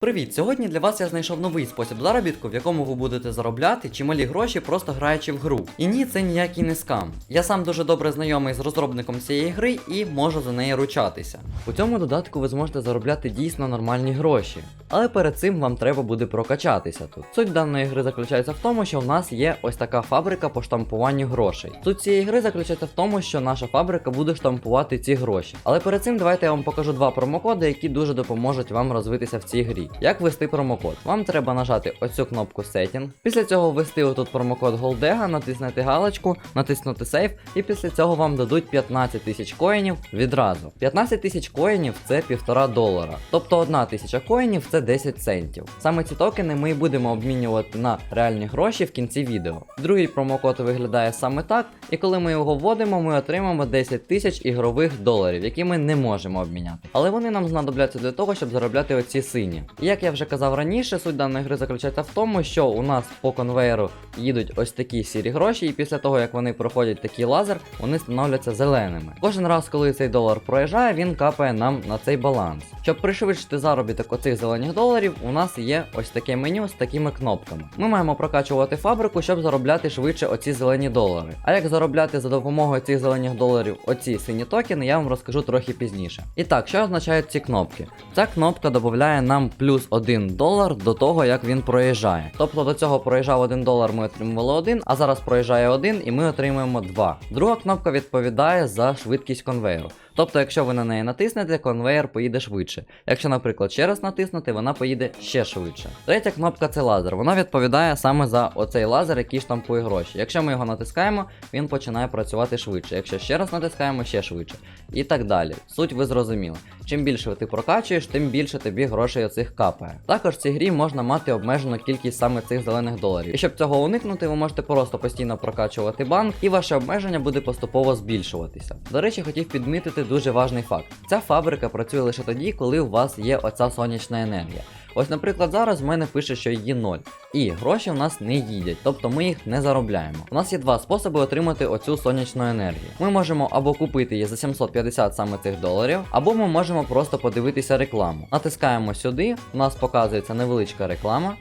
Привіт! Сьогодні для вас я знайшов новий спосіб заробітку, в якому ви будете заробляти чималі гроші, просто граючи в гру. І ні, це ніякий не скам. Я сам дуже добре знайомий з розробником цієї гри і можу за неї ручатися. У цьому додатку ви зможете заробляти дійсно нормальні гроші. Але перед цим вам треба буде прокачатися тут. Суть даної гри заключається в тому, що в нас є ось така фабрика по штампуванню грошей. Суть цієї гри заключається в тому, що наша фабрика буде штампувати ці гроші. Але перед цим давайте я вам покажу два промокоди, які дуже допоможуть вам розвитися в цій грі. Як ввести промокод? Вам треба нажати оцю кнопку Setting, після цього ввести отут промокод Голдега, натиснути галочку, натиснути Save, і після цього вам дадуть 15 тисяч коїнів відразу. 15 тисяч коїнів це півтора долара. Тобто одна тисяча коїнів це 10 центів. Саме ці токени ми і будемо обмінювати на реальні гроші в кінці відео. Другий промокод виглядає саме так, і коли ми його вводимо, ми отримаємо 10 тисяч ігрових доларів, які ми не можемо обміняти. Але вони нам знадобляться для того, щоб заробляти оці сині. Як я вже казав раніше, суть даної гри заключається в тому, що у нас по конвейеру їдуть ось такі сірі гроші, і після того як вони проходять такий лазер, вони становляться зеленими. Кожен раз, коли цей долар проїжджає, він капає нам на цей баланс. Щоб пришвидшити заробіток оцих зелених доларів, у нас є ось таке меню з такими кнопками. Ми маємо прокачувати фабрику, щоб заробляти швидше оці зелені долари. А як заробляти за допомогою цих зелених доларів оці сині токени, я вам розкажу трохи пізніше. І так, що означають ці кнопки? Ця кнопка додає нам плюс 1 долар до того, як він проїжджає. Тобто до цього проїжджав 1 долар, ми отримували 1, а зараз проїжджає 1 і ми отримуємо 2. Друга кнопка відповідає за швидкість конвейеру. Тобто, якщо ви на неї натиснете, конвейер поїде швидше. Якщо, наприклад, ще раз натиснути, вона поїде ще швидше. Третя кнопка це лазер. Вона відповідає саме за оцей лазер, який штампує гроші. Якщо ми його натискаємо, він починає працювати швидше. Якщо ще раз натискаємо, ще швидше. І так далі. Суть ви зрозуміли. Чим більше ти прокачуєш, тим більше тобі грошей оцих капає. Також в цій грі можна мати обмежену кількість саме цих зелених доларів. І щоб цього уникнути, ви можете просто постійно прокачувати банк, і ваше обмеження буде поступово збільшуватися. До речі, хотів підмітити дуже важний факт: ця фабрика працює лише тоді, коли у вас є оця сонячна енергія. Ось, наприклад, зараз в мене пише, що її 0. І гроші в нас не їдять, тобто ми їх не заробляємо. У нас є два способи отримати оцю сонячну енергію. Ми можемо або купити її за 750 саме цих доларів, або ми можемо просто подивитися рекламу. Натискаємо сюди, у нас показується невеличка реклама.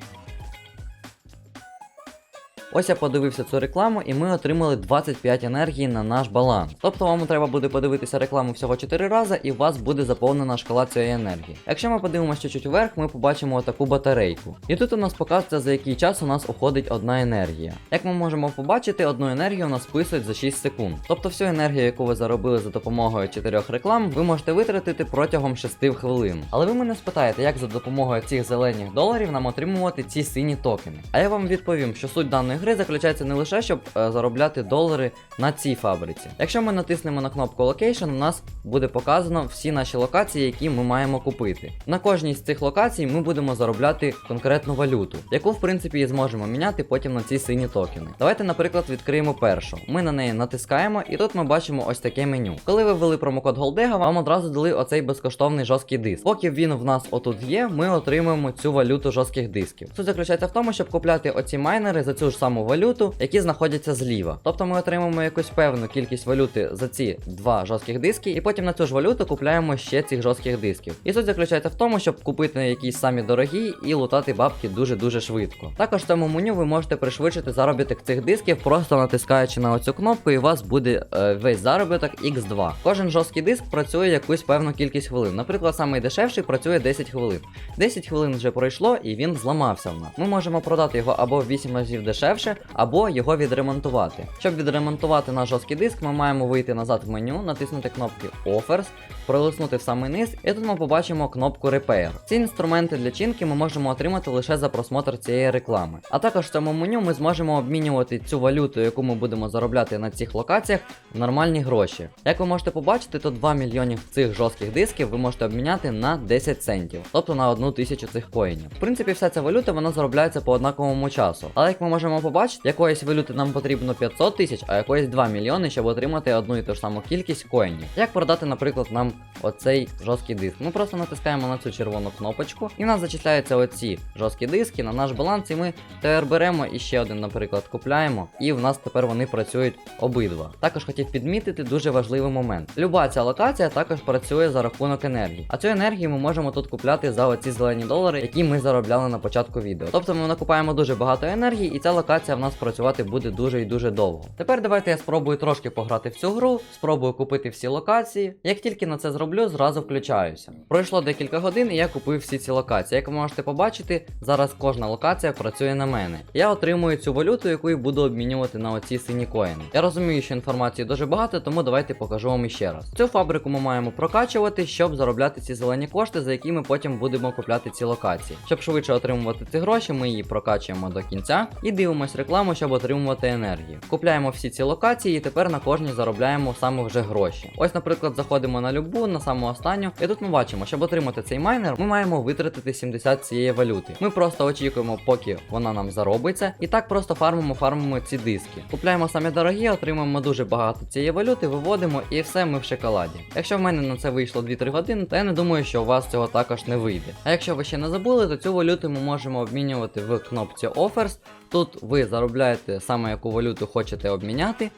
Ось я подивився цю рекламу, і ми отримали 25 енергії на наш баланс. Тобто вам треба буде подивитися рекламу всього 4 рази, і у вас буде заповнена шкала цієї енергії. Якщо ми подивимося чуть-чуть вверх, ми побачимо таку батарейку. І тут у нас показується, за який час у нас уходить одна енергія. Як ми можемо побачити, одну енергію у нас списують за 6 секунд. Тобто всю енергію, яку ви заробили за допомогою 4 реклам, ви можете витратити протягом 6 хвилин. Але ви мене спитаєте, як за допомогою цих зелених доларів нам отримувати ці сині токени. А я вам відповім, що суть даної гри заключається не лише, щоб е, заробляти долари на цій фабриці. Якщо ми натиснемо на кнопку Location, у нас буде показано всі наші локації, які ми маємо купити. На кожній з цих локацій ми будемо заробляти конкретну валюту, яку в принципі і зможемо міняти потім на ці сині токени. Давайте, наприклад, відкриємо першу. Ми на неї натискаємо, і тут ми бачимо ось таке меню. Коли ви ввели промокод Голдега, вам одразу дали оцей безкоштовний жорсткий диск. Поки він в нас отут є, ми отримуємо цю валюту жорстких дисків. Суть заключається в тому, щоб купляти оці майнери за цю ж саму валюту, які знаходяться зліва. Тобто ми отримаємо якусь певну кількість валюти за ці два жорстких диски, і потім на цю ж валюту купляємо ще цих жорстких дисків. І суть заключається в тому, щоб купити якісь самі дорогі і лутати бабки дуже-дуже швидко. Також в цьому меню ви можете пришвидшити заробіток цих дисків, просто натискаючи на оцю кнопку, і у вас буде е, весь заробіток X2. Кожен жорсткий диск працює якусь певну кількість хвилин. Наприклад, самий дешевший працює 10 хвилин. 10 хвилин вже пройшло і він зламався в нас. Ми можемо продати його або в 8 разів дешевше, або його відремонтувати. Щоб відремонтувати наш жорсткий диск, ми маємо вийти назад в меню, натиснути кнопки Offers, пролиснути в самий низ, і тут ми побачимо кнопку Repair. Ці інструменти для чинки ми можемо отримати лише за просмотр цієї реклами. А також в цьому меню ми зможемо обмінювати цю валюту, яку ми будемо заробляти на цих локаціях, в нормальні гроші. Як ви можете побачити, то 2 мільйонів цих жорстких дисків ви можете обміняти на 10 центів, тобто на одну тисячу цих коїнів. В принципі, вся ця валюта вона заробляється по однаковому часу. Але як ми можемо побачити, якоїсь валюти нам потрібно 500 тисяч, а якоїсь 2 мільйони, щоб отримати одну і ту ж саму кількість коїнів. Як продати, наприклад, нам оцей жорсткий диск. Ми просто натискаємо на цю червону кнопочку, і в нас зачисляються оці жорсткі диски на наш баланс, і ми тепер беремо і ще один, наприклад, купляємо, і в нас тепер вони працюють обидва. Також хотів підмітити дуже важливий момент. Люба ця локація також працює за рахунок енергії. А цю енергію ми можемо тут купляти за оці зелені долари, які ми заробляли на початку відео. Тобто ми накупаємо дуже багато енергії, і ця локація в нас працювати буде дуже і дуже довго. Тепер давайте я спробую трошки пограти в цю гру, спробую купити всі локації. Як тільки на це зроблю, зразу включаюся. Пройшло декілька годин, і я купив всі ці локації. Як ви можете побачити, зараз кожна локація працює на мене. Я отримую цю валюту, яку і буду обмінювати на оці сині коїни. Я розумію, що інформації дуже багато, тому давайте покажу вам іще раз. Цю фабрику ми маємо прокачувати, щоб заробляти ці зелені кошти, за які ми потім будемо купляти ці локації. Щоб швидше отримувати ці гроші, ми її прокачуємо до кінця і дивимось рекламу, щоб отримувати енергію. Купляємо всі ці локації і тепер на кожній заробляємо саме вже гроші. Ось, наприклад, заходимо на любу, на саму останню, і тут ми бачимо, щоб отримати цей майнер, ми маємо витратити 70 цієї валюти. Ми просто очікуємо, поки вона нам заробиться, і так просто фармимо, фармимо ці диски. Купляємо самі дорогі, отримуємо дуже багато цієї валюти, виводимо і все ми в шоколаді. Якщо в мене на це вийшло 2-3 години, то я не думаю, що у вас цього також не вийде. А якщо ви ще не забули, то цю валюту ми можемо обмінювати в кнопці Offers. Тут ви заробляєте саме яку валюту хочете обміняти.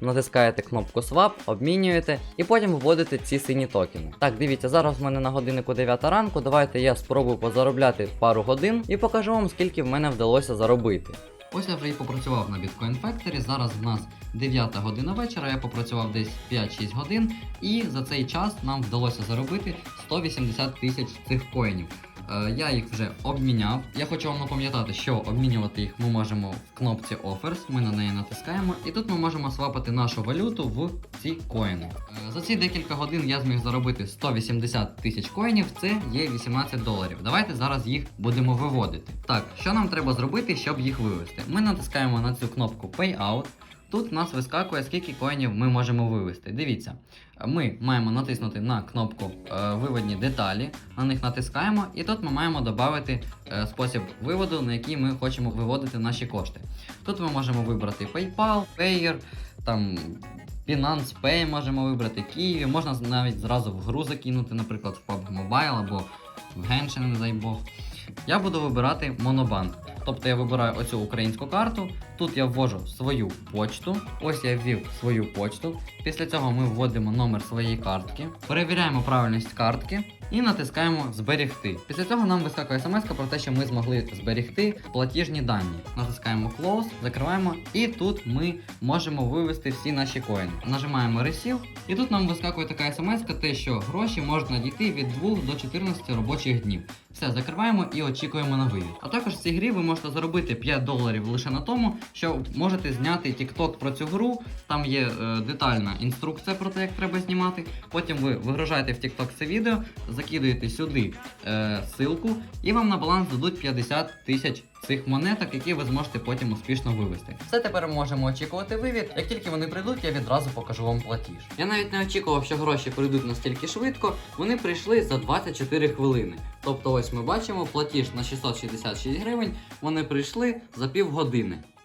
Натискаєте кнопку Swap, обмінюєте і потім виводите ці сині токени. Так, дивіться, зараз в мене на годиннику 9 ранку. Давайте я спробую позаробляти пару годин і покажу вам, скільки в мене вдалося заробити. Ось я вже і попрацював на Bitcoin Factory. Зараз в нас 9 година вечора, я попрацював десь 5-6 годин, і за цей час нам вдалося заробити 180 тисяч цих коїнів. Е, Я їх вже обміняв. Я хочу вам напам'ятати, що обмінювати їх ми можемо в кнопці Offers. Ми на неї натискаємо, і тут ми можемо свапати нашу валюту в ці коїни. Е, За ці декілька годин я зміг заробити 180 тисяч коїнів, це є 18 доларів. Давайте зараз їх будемо виводити. Так, що нам треба зробити, щоб їх вивести? Ми натискаємо на цю кнопку Payout. Тут нас вискакує, скільки коїнів ми можемо вивести. Дивіться, ми маємо натиснути на кнопку е, виводні деталі, на них натискаємо, і тут ми маємо додати е, спосіб виводу, на який ми хочемо виводити наші кошти. Тут ми можемо вибрати PayPal, Payer, там Binance Pay можемо вибрати Kiwi, можна навіть зразу в гру закинути, наприклад, в PUBG Mobile або в Genshin, не дай Бог. Я буду вибирати Monobank. Тобто я вибираю оцю українську карту. Тут я ввожу свою почту. Ось я ввів свою почту. Після цього ми вводимо номер своєї картки, перевіряємо правильність картки і натискаємо Зберегти. Після цього нам вискакує смс про те, що ми змогли зберегти платіжні дані. Натискаємо Close, закриваємо, і тут ми можемо вивести всі наші коїни. Нажимаємо Receive, і тут нам вискакує така смс, те, що гроші можуть надійти від 2 до 14 робочих днів. Все, закриваємо і очікуємо на вивід. А також в цій грі ви можете заробити 5 доларів лише на тому, що можете зняти TikTok про цю гру. Там є е, детальна інструкція про те, як треба знімати. Потім ви вигружаєте в TikTok це відео, закидуєте сюди е, ссылку, і вам на баланс дадуть 50 тисяч цих монеток, які ви зможете потім успішно вивести. Все тепер ми можемо очікувати вивід. Як тільки вони прийдуть, я відразу покажу вам платіж. Я навіть не очікував, що гроші прийдуть настільки швидко. Вони прийшли за 24 хвилини. Тобто, ось ми бачимо платіж на 666 гривень. Вони прийшли за півгодини.